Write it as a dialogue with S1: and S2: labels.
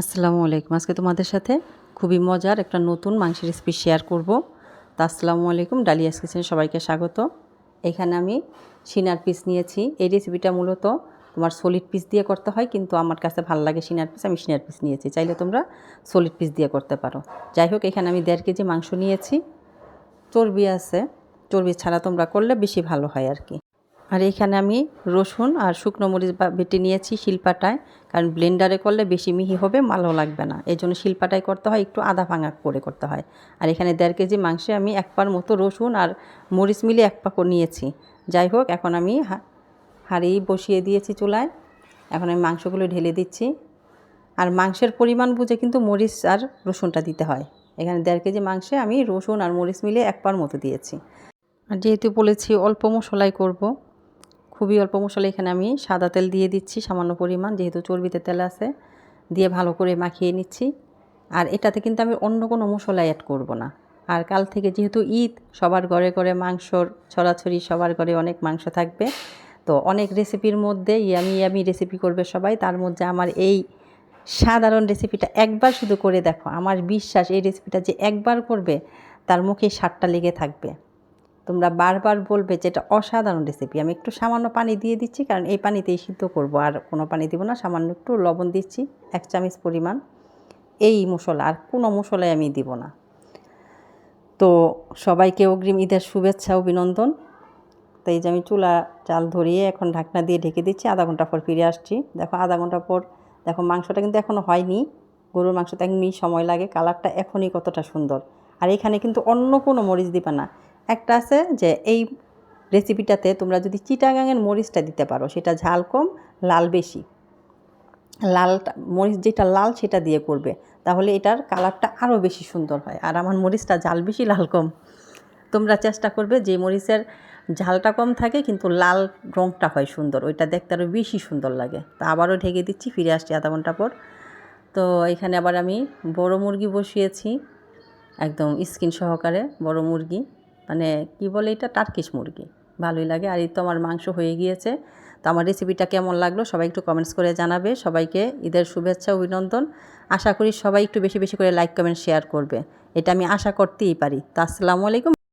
S1: আসসালামু আলাইকুম। আজকে তোমাদের সাথে খুবই মজার একটা নতুন মাংসের রেসিপি শেয়ার করব। তা আসসালামু আলাইকুম ডালিয়াস কিচেনে সবাইকে স্বাগত। এখানে আমি সিনার পিস নিয়েছি। এই রেসিপিটা মূলত তোমার সলিড পিস দিয়ে করতে হয়, কিন্তু আমার কাছে ভালো লাগে সিনার পিস আমি সিনার পিস নিয়েছি। চাইলে তোমরা সলিড পিস দিয়ে করতে পারো। যাই হোক, এখানে আমি দেড় কেজি মাংস নিয়েছি। চর্বি আছে। চর্বি ছাড়া তোমরা করলে বেশি ভালো হয় আর কি। আর এখানে আমি রসুন আর শুকনো মরিচ বেটে নিয়েছি শিলপাটায়, কারণ ব্লেন্ডারে করলে বেশি মিহি হবে, মালও লাগবে না। এই জন্য শিলপাটায় করতে হয়, একটু আদা ভাঙা করে করতে হয়। আর এখানে দেড় কেজি মাংসে আমি এক পার মতো রসুন আর মরিচ মিলিয়ে এক পাকো নিয়েছি। যাই হোক, এখন আমি হাঁড়ি বসিয়ে দিয়েছি চুলায়। এখন আমি মাংসগুলো ঢেলে দিচ্ছি। আর মাংসের পরিমাণ বুঝে কিন্তু মরিচ আর রসুনটা দিতে হয়। এখানে দেড় কেজি মাংসে আমি রসুন আর মরিচ মিলিয়ে এক পার মতো দিয়েছি। আর যেহেতু বলেছি অল্প মশলাই করব খুবই অল্প মশলা এখানে আমি সাদা তেল দিয়ে দিচ্ছি, সামান্য পরিমাণ, যেহেতু চর্বিতে তেল আছে, দিয়ে ভালো করে মাখিয়ে নিচ্ছি। আর এটাতে কিন্তু আমি অন্য কোনো মশলা অ্যাড করব না। আর কাল থেকে যেহেতু ঈদ, সবার ঘরে ঘরে মাংসর ছড়াছড়ি, সবার ঘরে অনেক মাংস থাকবে, তো অনেক রেসিপির মধ্যে ইয়ামি ইয়ামি রেসিপি করবে সবাই। তার মধ্যে আমার এই সাধারণ রেসিপিটা একবার শুধু করে দেখো। আমার বিশ্বাস এই রেসিপিটা যে একবার করবে, তার মুখে স্বাদটা লেগে থাকবে। তোমরা বারবার বলবে যে এটা অসাধারণ রেসিপি আমি একটু সামান্য পানি দিয়ে দিচ্ছি, কারণ এই পানিতেই সিদ্ধ করব। আর কোনো পানি দিব না, সামান্য একটু লবণ দিচ্ছি, এক চামচ পরিমাণ। এই মশলা, আর কোনো মশলাই আমি দিব না। তো সবাইকে অগ্রিম ঈদের শুভেচ্ছা, অভিনন্দন। তো এই যে আমি চুলা, চাল ধরিয়ে এখন ঢাকনা দিয়ে ঢেকে দিচ্ছি, আধা ঘণ্টা পর ফিরে আসছি। দেখো, আধা ঘণ্টা পর, দেখো, মাংসটা কিন্তু এখনও হয়নি। গরুর মাংসটা এমনি সময় লাগে, কালারটা এখনই কতটা সুন্দর। আর এখানে কিন্তু অন্য কোনো মরিচ দিবে না। একটা আছে যে এই রেসিপিটাতে তোমরা যদি চিটাগাঙের মরিচটা দিতে পারো, সেটা ঝাল কম, লাল বেশি। লালটা, মরিচ যেটা লাল সেটা দিয়ে করবে, তাহলে এটার কালারটা আরও বেশি সুন্দর হয়। আর আমার মরিচটা ঝাল বেশি, লাল কম। তোমরা চেষ্টা করবে যে মরিচের ঝালটা কম থাকে, কিন্তু লাল রঙটা হয় সুন্দর, ওইটা দেখতে আরও বেশি সুন্দর লাগে। তা আবারও ঢেকে দিচ্ছি, ফিরে আসছি আধা ঘণ্টা পর। তো এখানে আবার আমি বড় মুরগি বসিয়েছি, একদম স্কিন সহকারে বড় মুরগি। মানে কি বলে এটা? টার্কিশ মুরগি। ভালোই লাগে। আর এই তো আমার মাংস হয়ে গিয়েছে। তো আমার রেসিপিটা কেমন লাগল সবাই একটু কমেন্টস করে জানাবে। সবাইকে ঈদের শুভেচ্ছা, অভিনন্দন। আশা করি সবাই একটু বেশি বেশি করে লাইক কমেন্ট শেয়ার করবে। এটা আমি আশা করতেই পারি। তো আসসালামু আলাইকুম।